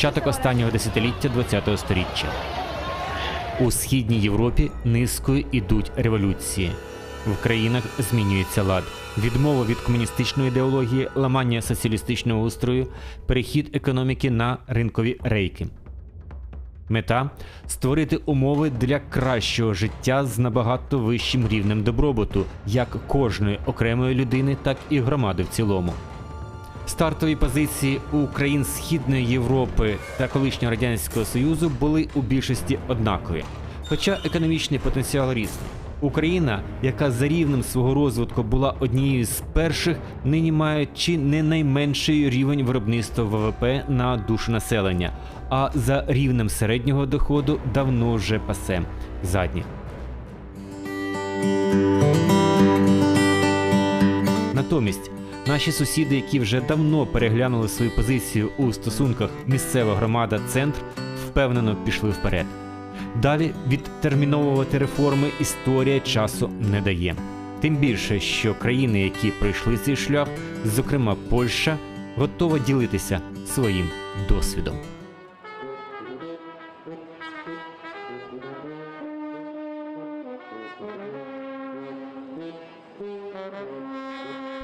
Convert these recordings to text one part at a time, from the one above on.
початок останнього десятиліття ХХ століття. У східній Європі низкою ідуть революції. В країнах змінюється лад, відмова від комуністичної ідеології, ламання соціалістичного устрою, перехід економіки на ринкові рейки. Мета створити умови для кращого життя з набагато вищим рівнем добробуту, як кожної окремої людини, так і громади в цілому. Стартові позиції у країн Східної Європи та колишнього радянського союзу були у більшості однакові, хоча економічний потенціал ріс. Україна, яка за рівнем свого розвитку була однією з перших, нині має чи не найменший рівень виробництва ВВП на душу населення, а за рівнем середнього доходу давно вже пасе задні. Натомість наші сусіди, які вже давно переглянули свою позицію у стосунках місцева громада центр, впевнено пішли вперед. Далі відтерміновувати реформи історія часу не дає. Тим більше, що країни, які пройшли цей шлях, зокрема Польща, готова ділитися своїм досвідом.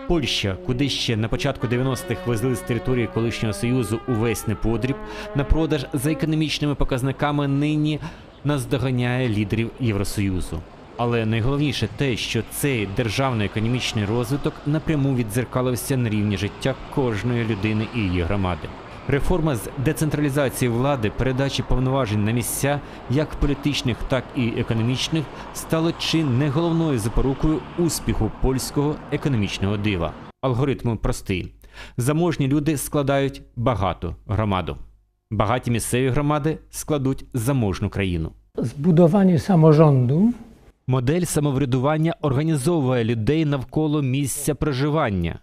Польща, куди ще на початку 90-х везли з території колишнього союзу увесь неподріб, на продаж за економічними показниками нині наздоганяє лідерів Євросоюзу. Але найголовніше те, що цей державний економічний розвиток напряму відзеркалився на рівні життя кожної людини і її громади. Реформа з децентралізації влади, передачі повноважень на місця, як політичних, так і економічних, стало чи не головною запорукою успіху польського економічного дива. Алгоритм простий: заможні люди складають багату громаду. Багаті місцеві громади складуть заможну країну. Zbudowanie samorządu Модель самоврядування організовує людей навколо місця проживання.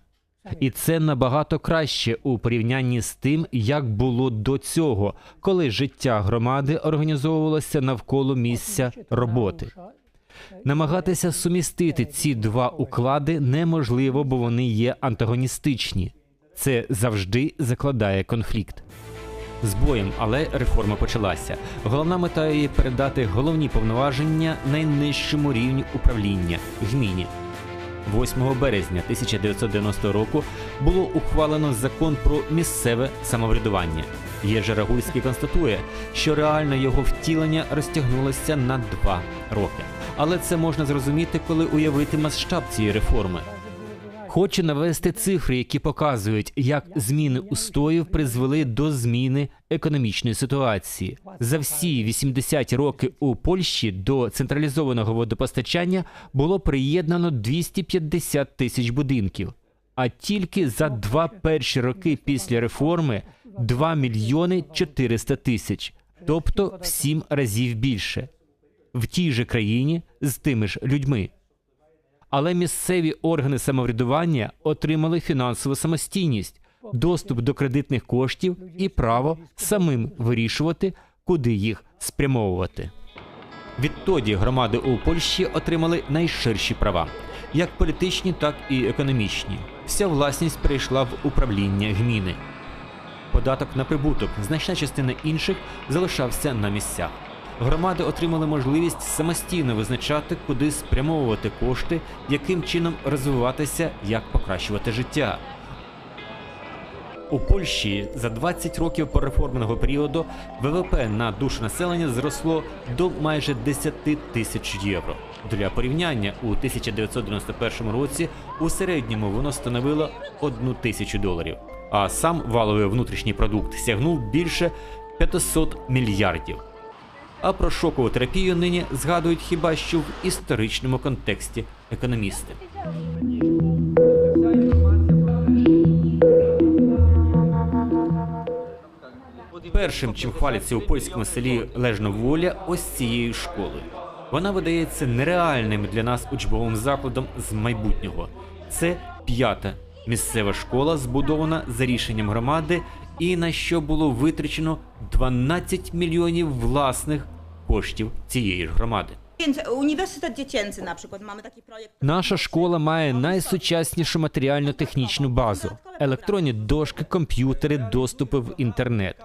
І це набагато краще у порівнянні з тим, як було до цього, коли життя громади організовувалося навколо місця роботи. Намагатися сумістити ці два уклади неможливо, бо вони є антагоністичні. Це завжди закладає конфлікт. З боєм, але реформа почалася. Головна мета її передати головні повноваження найнижчому рівню управління гміні. 8 березня 1990 року було ухвалено закон про місцеве самоврядування. Єжи Рагульський констатує, що реально його втілення розтягнулося на два роки. Але це можна зрозуміти, коли уявити масштаб цієї реформи. Хочу навести цифри, які показують, як зміни устоїв призвели до зміни економічної ситуації. За всі 80 роки у Польщі до централізованого водопостачання було приєднано 250 тисяч будинків. А тільки за два перші роки після реформи 2 мільйони 400 тисяч, тобто в сім разів більше, в тій же країні з тими ж людьми але місцеві органи самоврядування отримали фінансову самостійність, доступ до кредитних коштів і право самим вирішувати, куди їх спрямовувати. Відтоді громади у Польщі отримали найширші права, як політичні, так і економічні. Вся власність перейшла в управління гміни. Податок на прибуток, значна частина інших залишався на місцях. Громади отримали можливість самостійно визначати, куди спрямовувати кошти, яким чином розвиватися, як покращувати життя. У Польщі за 20 років переформеного періоду ВВП на душу населення зросло до майже 10 тисяч євро. Для порівняння у 1991 році у середньому воно становило 1 тисячу доларів. А сам валовий внутрішній продукт сягнув більше 500 мільярдів. А про шокову терапію нині згадують хіба що в історичному контексті економісти. Першим, чим хваляться у польському селі Лежноволя, ось цією школою. Вона видається нереальним для нас учбовим закладом з майбутнього. Це п'ята місцева школа, збудована за рішенням громади, і на що було витрачено 12 мільйонів власних коштів цієї ж громади. Dziecięcy na przykład, mamy taki projekt. Наша школа має найсучаснішу матеріально-технічну базу: електронні дошки, комп'ютери, доступи в інтернет.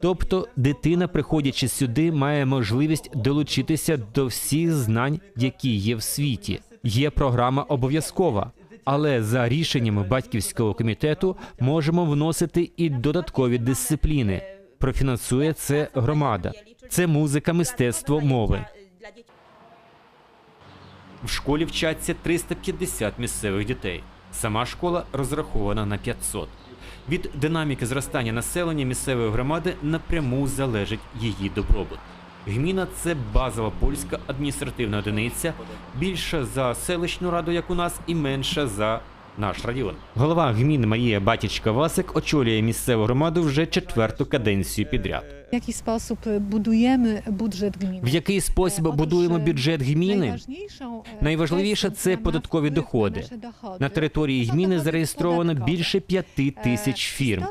Тобто дитина, приходячи сюди, має можливість долучитися до всіх знань, які є в світі. Є програма обов'язкова, але за рішеннями батьківського комітету можемо вносити і додаткові дисципліни. Профінансує це громада. Це музика, мистецтво, мови. В школі вчаться 350 місцевих дітей. Сама школа розрахована на 500. Від динаміки зростання населення місцевої громади напряму залежить її добробут. Гміна це базова польська адміністративна одиниця, більша за селищну раду, як у нас, і менша за наш район. Голова гміни Марія Батічка Васик очолює місцеву громаду вже четверту каденцію підряд. W jaki sposób budujemy budżet gminy? В який спосіб будуємо бюджет гміни? E, Найважливіше це податкові доходи. На території гміни зареєстровано більше п'яти E, тисяч фірм.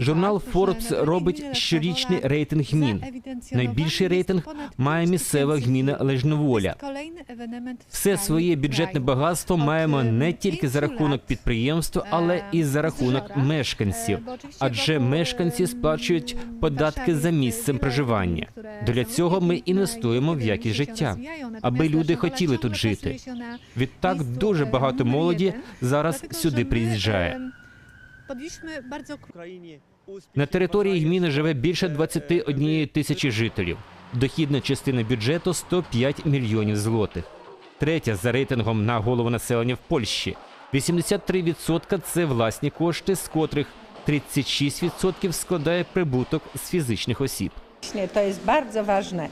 Журнал Forbes робить щорічний рейтинг гмін. Найбільший рейтинг має місцева гміна. Лежноволя. Все своє бюджетне багатство маємо е, не тільки за рахунок лат, підприємств, але і за рахунок мешканців. е, Адже мешканці е, сплачують м, податки за місцем проживання. Для цього ми інвестуємо в якість життя, аби люди хотіли тут жити. Відтак дуже багато молоді зараз сюди приїжджає. На території гміни живе більше 21 тисячі жителів. Дохідна частина бюджету 105 мільйонів злотих. Третя за рейтингом на голову населення в Польщі. 83% – це власні кошти, з котрих 36% складає прибуток з фізичних осіб. Це дуже важливо.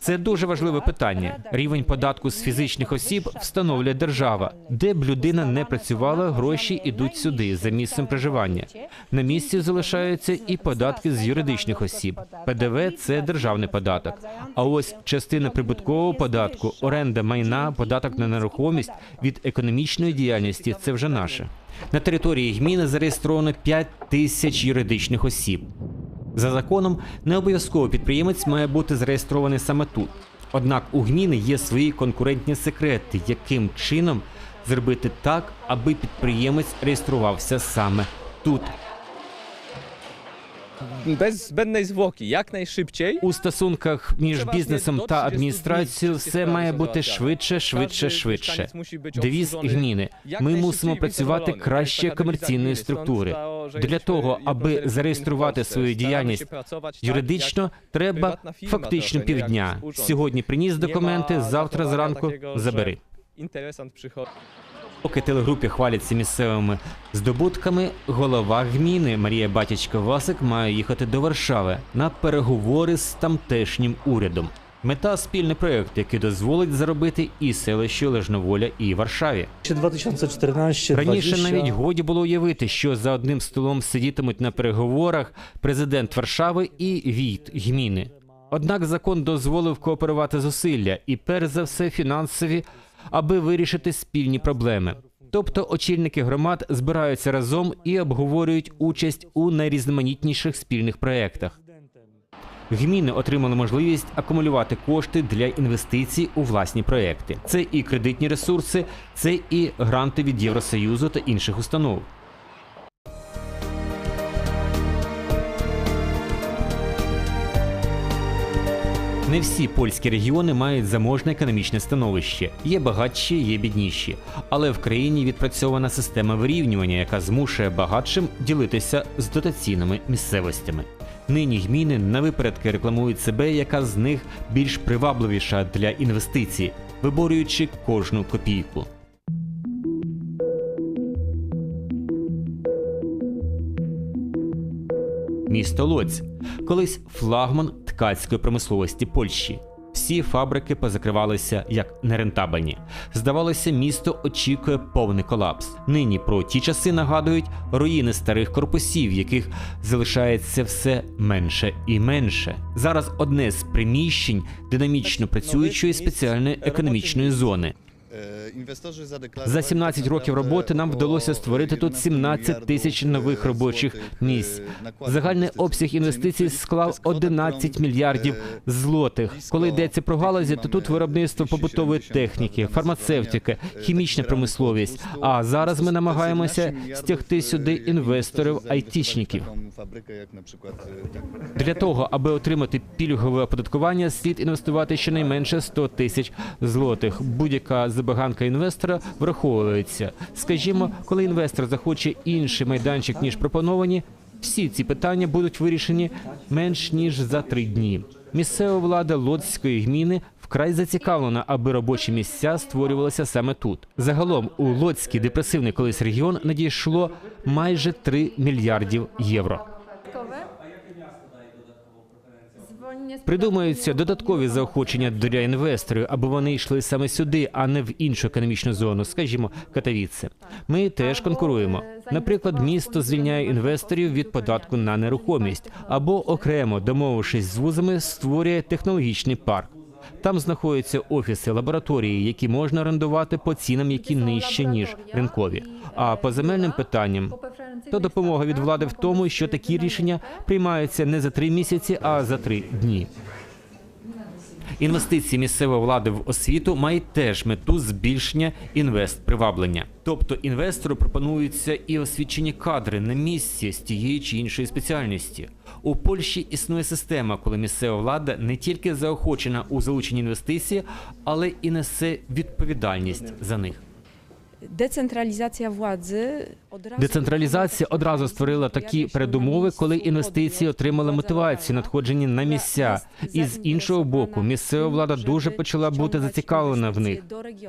Це дуже важливе питання. Рівень податку з фізичних осіб встановлює держава, де б людина не працювала, гроші йдуть сюди за місцем проживання. На місці залишаються і податки з юридичних осіб. ПДВ це державний податок. А ось частина прибуткового податку, оренда майна, податок на нерухомість від економічної діяльності це вже наше. На території гміни зареєстровано 5 тисяч юридичних осіб. За законом, не обов'язково підприємець має бути зареєстрований саме тут. Однак у гміни є свої конкурентні секрети, яким чином зробити так, аби підприємець реєструвався саме тут. Zbędnej zwłoki, jak najszybciej. У стосунках між бізнесом та 30 адміністрацією все має бути швидше, швидше, швидше. Девіз гміни. jak Ми мусимо працювати краще комерційної структури. Для того, аби зареєструвати свою діяльність юридично, треба фактично півдня. Сьогодні приніс документи, завтра зранку забери. Interesant przychodzi. Поки телегрупі хваляться місцевими здобутками, голова гміни Марія Батячка Васик має їхати до Варшави на переговори з тамтешнім урядом. Мета спільний проект, який дозволить заробити і селищу Лежноволя, і Варшаві. 2014 Раніше навіть годі було уявити, що за одним столом сидітимуть на переговорах президент Варшави і війт гміни. Однак закон дозволив кооперувати зусилля і, перш за все, фінансові, аби вирішити спільні проблеми. Тобто очільники громад збираються разом і обговорюють участь у найрізноманітніших спільних проєктах. Гміни отримали можливість акумулювати кошти для інвестицій у власні проекти. Це і кредитні ресурси, це і гранти від Євросоюзу та інших установ. Не всі польські регіони мають заможне економічне становище. Є багатші, є бідніші. Але в країні відпрацьована система вирівнювання, яка змушує багатшим ділитися з дотаційними місцевостями. Нині гміни на випередки рекламують себе, яка з них більш привабливіша для інвестицій, виборюючи кожну копійку. Місто Лоць колись флагман ткацької промисловості Польщі. Всі фабрики позакривалися як нерентабельні. Здавалося, місто очікує повний колапс. Нині про ті часи нагадують руїни старих корпусів, яких залишається все менше і менше. Зараз одне з приміщень динамічно працюючої спеціальної економічної зони. За 17 років роботи нам вдалося створити тут 17 тисяч нових робочих місць. Загальний обсяг інвестицій склав 11 мільярдів злотих. Коли йдеться про галузі, то тут виробництво побутової техніки, фармацевтики, хімічна промисловість. А зараз ми намагаємося стягти сюди інвесторів айтішників. Для того, аби отримати пільгове оподаткування, слід інвестувати щонайменше 100 тисяч злотих. Будь-яка забаганка інвестора враховується. Скажімо, коли інвестор захоче інший майданчик ніж пропоновані, всі ці питання будуть вирішені менш ніж за три дні. Місцева влада Лодської гміни вкрай зацікавлена, аби робочі місця створювалися саме тут. Загалом у Лодський депресивний колись регіон надійшло майже 3 мільярдів євро. Придумуються додаткові заохочення для інвесторів, аби вони йшли саме сюди, а не в іншу економічну зону, скажімо, Катавіце. Ми теж конкуруємо. Наприклад, місто звільняє інвесторів від податку на нерухомість або окремо, домовившись з вузами, створює технологічний парк. Там знаходяться офіси, лабораторії, які можна орендувати по цінам, які нижче ніж ринкові. А по земельним питанням то допомога від влади в тому, що такі рішення приймаються не за три місяці, а за три дні. Інвестиції місцевої влади в освіту мають теж мету збільшення інвестприваблення. Тобто інвестору пропонуються і освічені кадри на місці з тієї чи іншої спеціальності. У Польщі існує система, коли місцева влада не тільки заохочена у залученні інвестицій, але і несе відповідальність за них. Децентралізація влади одразу Децентралізація одразу створила такі передумови, коли інвестиції отримали мотивацію надходження на місця. І з іншого боку, місцева влада дуже почала бути зацікавлена в них.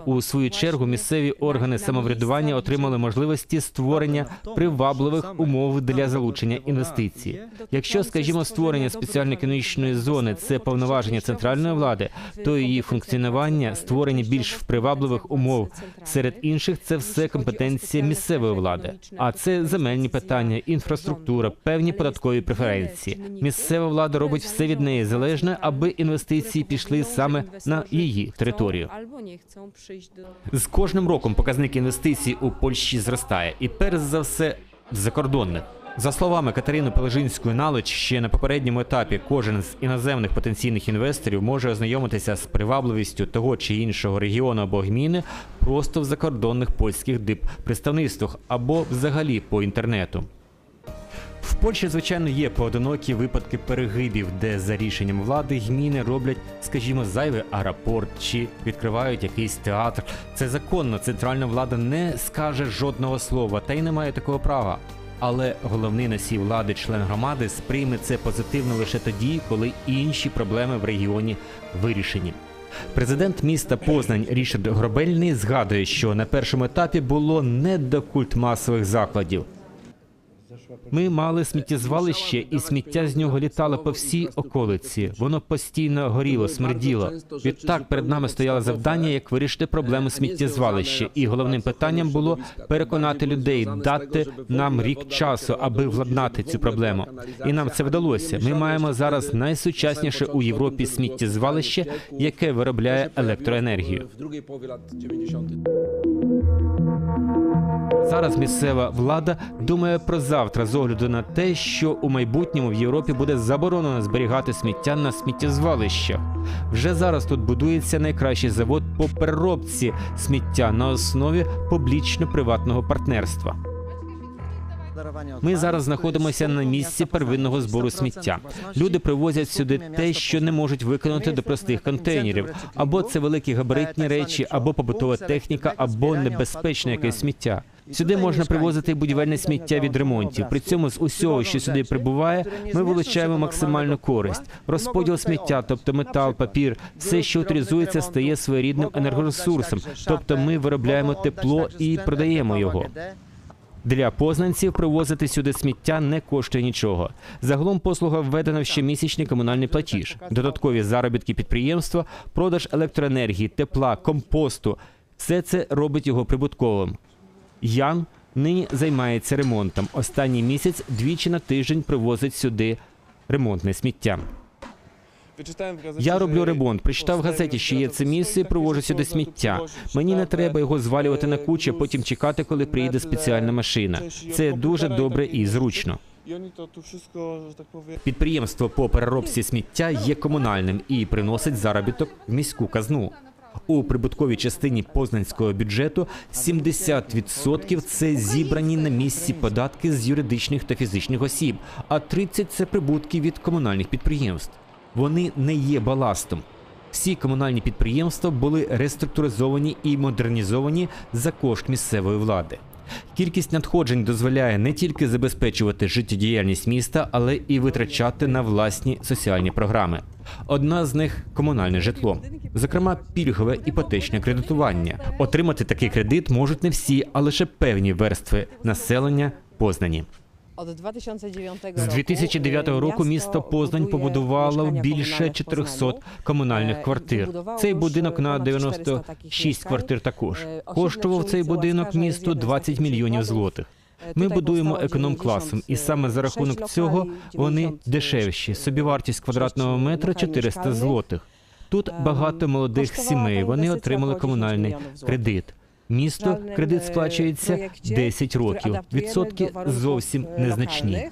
У свою чергу місцеві органи самоврядування отримали можливості створення привабливих умов для залучення інвестицій. Якщо, скажімо, створення спеціальної економічної зони це повноваження центральної влади, то її функціонування, створення більш привабливих умов серед інших це все компетенція місцевої влади. А це земельні питання, інфраструктура, певні податкові преференції. Місцева влада робить все від неї залежне, аби інвестиції пішли саме на її територію. З кожним роком показник інвестицій у Польщі зростає, і перш за все закордонних. За словами Катерини Пележинської налич, ще на попередньому етапі кожен з іноземних потенційних інвесторів може ознайомитися з привабливістю того чи іншого регіону або гміни просто в закордонних польських диппредставництвах або взагалі по інтернету. В Польщі, звичайно, є поодинокі випадки перегибів, де за рішенням влади гміни роблять, скажімо, зайвий аеропорт чи відкривають якийсь театр. Це законно, центральна влада не скаже жодного слова, та й не має такого права. Але головний носій влади, член громади, сприйме це позитивно лише тоді, коли інші проблеми в регіоні вирішені. Президент міста Познань Рішард Гробельний згадує, що на першому етапі було не до культ масових закладів. Ми мали сміттєзвалище, і сміття з нього літало по всій околиці. Воно постійно горіло, смерділо. Відтак перед нами стояло завдання, як вирішити проблему сміттєзвалища. І головним питанням було переконати людей, дати нам рік часу, аби владнати цю проблему. І нам це вдалося. Ми маємо зараз найсучасніше у Європі сміттєзвалище, яке виробляє електроенергію. Зараз місцева влада думає про завтра з огляду на те, що у майбутньому в Європі буде заборонено зберігати сміття на сміттєзвалищах. Вже зараз тут будується найкращий завод по переробці сміття на основі публічно-приватного партнерства. Ми зараз знаходимося на місці первинного збору сміття. Люди привозять сюди те, що не можуть виконати до простих контейнерів. Або це великі габаритні речі, або побутова техніка, або небезпечне якесь сміття. Сюди можна привозити будівельне сміття від ремонтів. При цьому з усього, що сюди прибуває, ми вилучаємо максимальну користь. Розподіл сміття, тобто метал, папір, все, що утилізується, стає своєрідним енергоресурсом. Тобто ми виробляємо тепло і продаємо його. Для познанців привозити сюди сміття не коштує нічого. Загалом послуга введена в щомісячний комунальний платіж, додаткові заробітки підприємства, продаж електроенергії, тепла, компосту. Все це робить його прибутковим. Ян нині займається ремонтом. Останній місяць двічі на тиждень привозить сюди ремонтне сміття. Я роблю ремонт. Прочитав в газеті, що є це місце, і провожу сюди сміття. Мені не треба його звалювати на кучу, а потім чекати, коли приїде спеціальна машина. Це дуже добре і зручно. Підприємство по переробці сміття є комунальним і приносить заробіток в міську казну. У прибутковій частині познанського бюджету 70% – це зібрані на місці податки з юридичних та фізичних осіб, а 30% – це прибутки від комунальних підприємств. Вони не є баластом. Всі комунальні підприємства були реструктуризовані і модернізовані за кошт місцевої влади. Кількість надходжень дозволяє не тільки забезпечувати життєдіяльність міста, але і витрачати на власні соціальні програми. Одна з них комунальне житло, зокрема пільгове іпотечне кредитування. Отримати такий кредит можуть не всі, а лише певні верстви населення Познані. З 2009 року місто Познань побудувало більше 400 комунальних квартир. Цей будинок на 96 квартир також. Коштував цей будинок місту 20 мільйонів злотих. Ми будуємо економ-класом, і саме за рахунок цього вони дешевші. Собівартість квадратного метра 400 злотих. Тут багато молодих сімей. Вони отримали комунальний кредит. Місто кредит сплачується 10 років. Відсотки зовсім незначні.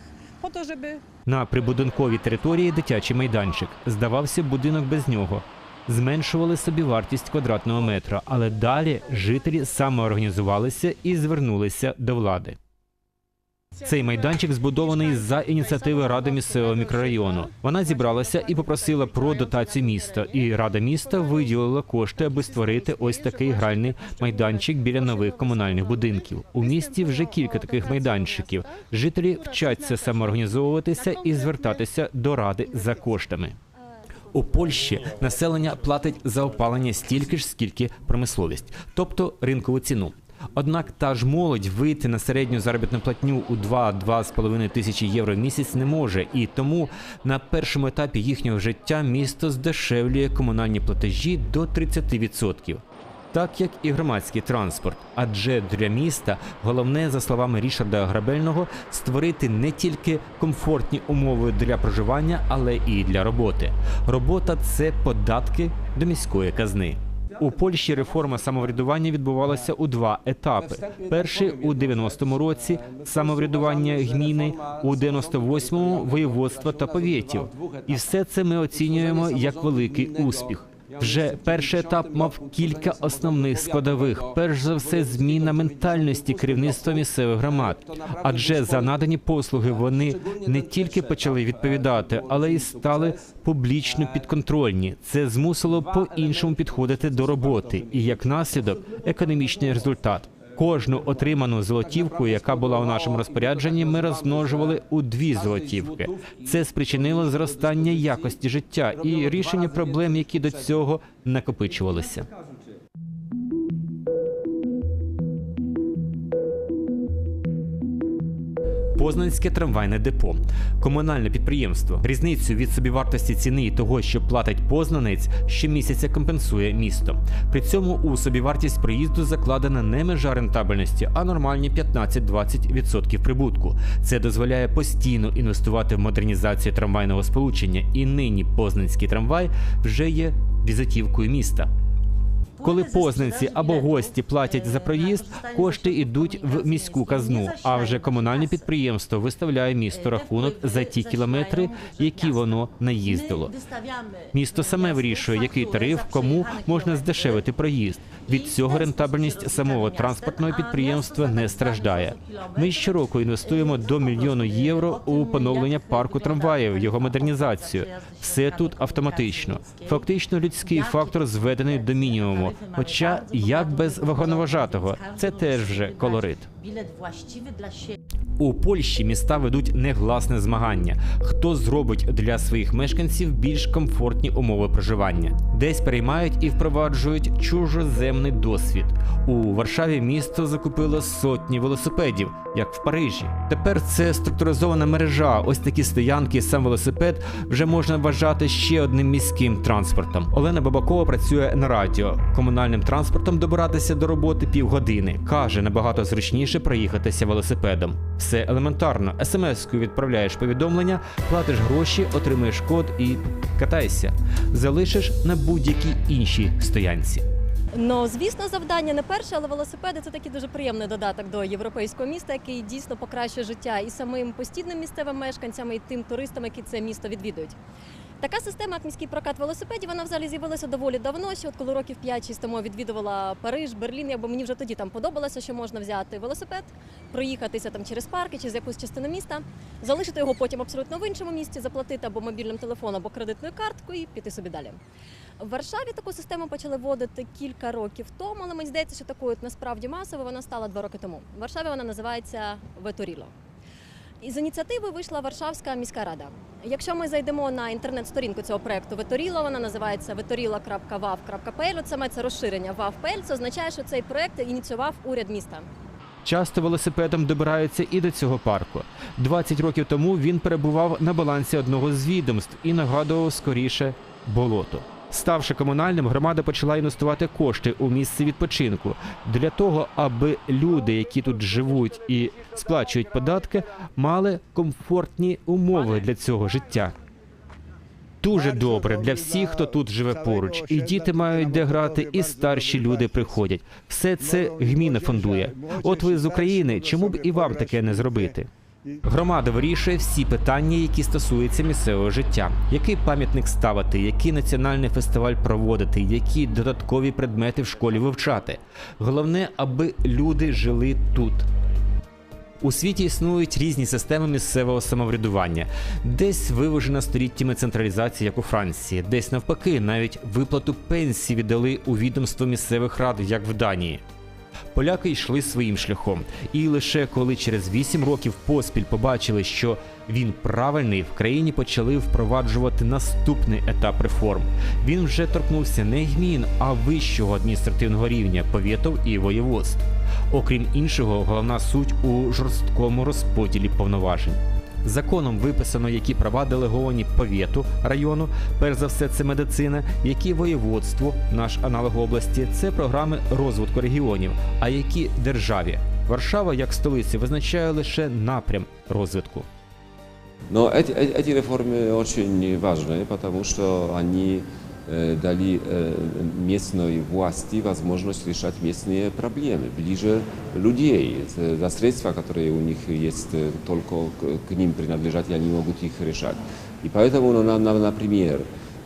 На прибудинковій території дитячий майданчик. Здавався будинок без нього. Зменшували собі вартість квадратного метра, але далі жителі самоорганізувалися і звернулися до влади. Цей майданчик збудований за ініціативи ради місцевого мікрорайону. Вона зібралася і попросила про дотацію міста. І рада міста виділила кошти, аби створити ось такий гральний майданчик біля нових комунальних будинків. У місті вже кілька таких майданчиків. Жителі вчаться самоорганізовуватися і звертатися до ради за коштами. У Польщі населення платить за опалення стільки ж, скільки промисловість, тобто ринкову ціну. Однак та ж молодь вийти на середню заробітну платню у 2-2,5 тисячі євро в місяць не може, і тому на першому етапі їхнього життя місто здешевлює комунальні платежі до 30%. Так як і громадський транспорт, адже для міста головне, за словами Рішарда Грабельного, створити не тільки комфортні умови для проживання, але і для роботи. Робота це податки до міської казни. У Польщі реформа самоврядування відбувалася у два етапи: перший у 90-му році самоврядування гміни, у 98-му воєводства та повєтів. І все це ми оцінюємо як великий успіх. Вже перший етап мав кілька основних складових. Перш за все, зміна ментальності керівництва місцевих громад. Адже за надані послуги вони не тільки почали відповідати, але й стали публічно підконтрольні. Це змусило по-іншому підходити до роботи, і як наслідок економічний результат. Кожну отриману золотівку, яка була у нашому розпорядженні, ми розмножували у дві золотівки. Це спричинило зростання якості життя і рішення проблем, які до цього накопичувалися. Познанське трамвайне депо, комунальне підприємство. Різницю від собівартості ціни і того, що платить познанець, щомісяця компенсує місто. При цьому у собівартість проїзду закладена не межа рентабельності, а нормальні 15-20% прибутку. Це дозволяє постійно інвестувати в модернізацію трамвайного сполучення, і нині познанський трамвай вже є візитівкою міста. Коли познанці або гості платять за проїзд, кошти йдуть в міську казну. А вже комунальне підприємство виставляє місто рахунок за ті кілометри, які воно наїздило. Місто саме вирішує, який тариф кому можна здешевити проїзд. Від цього рентабельність самого транспортного підприємства не страждає. Ми щороку інвестуємо до мільйону євро у поновлення парку трамваїв, його модернізацію. Все тут автоматично. Фактично, людський фактор зведений до мінімуму. Хоча як без вагоноважатого, це теж вже колорит. У Польщі міста ведуть негласне змагання. Хто зробить для своїх мешканців більш комфортні умови проживання? Десь переймають і впроваджують чужоземний досвід. У Варшаві місто закупило сотні велосипедів, як в Парижі. Тепер це структуризована мережа. Ось такі стоянки, сам велосипед вже можна вважати ще одним міським транспортом. Олена Бабакова працює на радіо. Комунальним транспортом добиратися до роботи півгодини. каже, набагато зручніше проїхатися велосипедом. Все елементарно. смс-кою відправляєш повідомлення, платиш гроші, отримуєш код і катайся. Залишиш на будь-якій іншій стоянці. Ну, звісно, завдання не перше, але велосипеди це такий дуже приємний додаток до європейського міста, який дійсно покращує життя і самим постійним місцевим мешканцям, і тим туристам, які це місто відвідують. Така система, як міський прокат велосипедів, вона взагалі з'явилася доволі давно. Ще от коли років 5-6 тому відвідувала Париж, Берлін, якби мені вже тоді там подобалося, що можна взяти велосипед, проїхатися там через парки чи з якусь частину міста, залишити його потім абсолютно в іншому місці, заплатити або мобільним телефоном, або кредитною карткою і піти собі далі. В Варшаві таку систему почали вводити кілька років тому, але мені здається, що такою насправді масовою вона стала два роки тому. В Варшаві вона називається Веторіло. Із ініціативи вийшла Варшавська міська рада. Якщо ми зайдемо на інтернет-сторінку цього проекту Веторіло, вона називається vetorilo.wav.pl, Саме це розширення WAV.pl, це означає, що цей проект ініціював уряд міста. Часто велосипедом добираються і до цього парку. 20 років тому він перебував на балансі одного з відомств і нагадував скоріше болото. Ставши комунальним, громада почала інвестувати кошти у місце відпочинку для того, аби люди, які тут живуть і сплачують податки, мали комфортні умови для цього життя. Дуже добре для всіх, хто тут живе поруч. І діти мають де грати, і старші люди приходять. Все це гміна фондує. От ви з України, чому б і вам таке не зробити? Громада вирішує всі питання, які стосуються місцевого життя. Який пам'ятник ставити, який національний фестиваль проводити, які додаткові предмети в школі вивчати. Головне, аби люди жили тут. У світі існують різні системи місцевого самоврядування. Десь виважена століттями централізація, як у Франції, десь навпаки, навіть виплату пенсії віддали у відомство місцевих рад, як в Данії. Поляки йшли своїм шляхом, і лише коли через 8 років поспіль побачили, що він правильний, в країні почали впроваджувати наступний етап реформ. Він вже торкнувся не гмін, а вищого адміністративного рівня повітов і воєводств. Окрім іншого, головна суть у жорсткому розподілі повноважень. Законом виписано, які права делеговані повєту району, перш за все, це медицина, які воєводство, наш аналог області, це програми розвитку регіонів, а які державі. Варшава як столиця визначає лише напрям розвитку. Но эти, э- эти реформы очень важны, потому что они э, дали э, местной власти возможность решать местные проблемы ближе людей. Это За средства, которые у них есть, э, только к, к ним принадлежат, и они могут их решать. И поэтому, ну, на- на- например,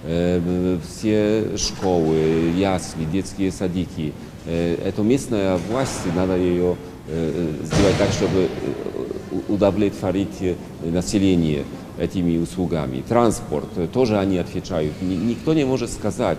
э, все школы, ясли, детские садики, э, это местная власть, надо ее э, сделать так, чтобы э, у- удовлетворить э, население этими услугами. Транспорт, э, тоже они отвечают. Ни- Никто не может сказать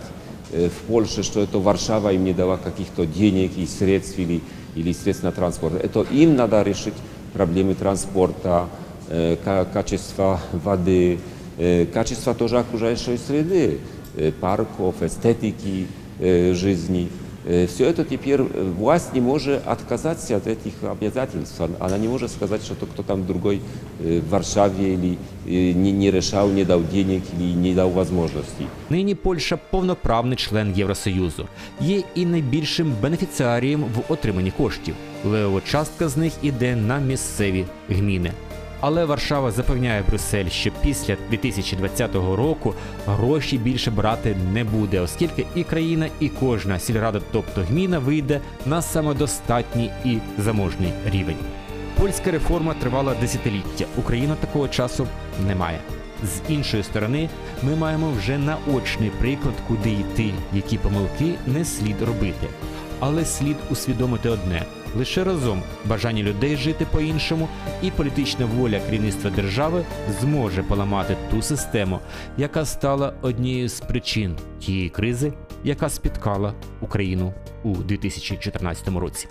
э, в Польше, что это Варшава им не дала каких-то денег и средств или, или средств на транспорт. Это им надо решить проблемы транспорта, э, ка- качества воды, э, качества тоже окружающей среды, э, парков, эстетики э, жизни. Все это теперь э, власть не может отказаться от этих обязательств. Она не может сказать, что кто там другой э, в Варшаве или э, не, не решал, не дал денег или не дал возможностей. Нині Польща повноправний член Євросоюзу, є і найбільшим бенефіціарієм в отриманні коштів. Левова частка з них іде на місцеві гміни. Але Варшава запевняє Брюссель, що після 2020 року гроші більше брати не буде, оскільки і країна, і кожна сільрада, тобто гміна, вийде на самодостатній і заможний рівень. Польська реформа тривала десятиліття. Україна такого часу не має. З іншої сторони, ми маємо вже наочний приклад, куди йти, які помилки не слід робити. Але слід усвідомити одне: лише разом бажання людей жити по-іншому і політична воля керівництва держави зможе поламати ту систему, яка стала однією з причин тієї кризи, яка спіткала Україну у 2014 році.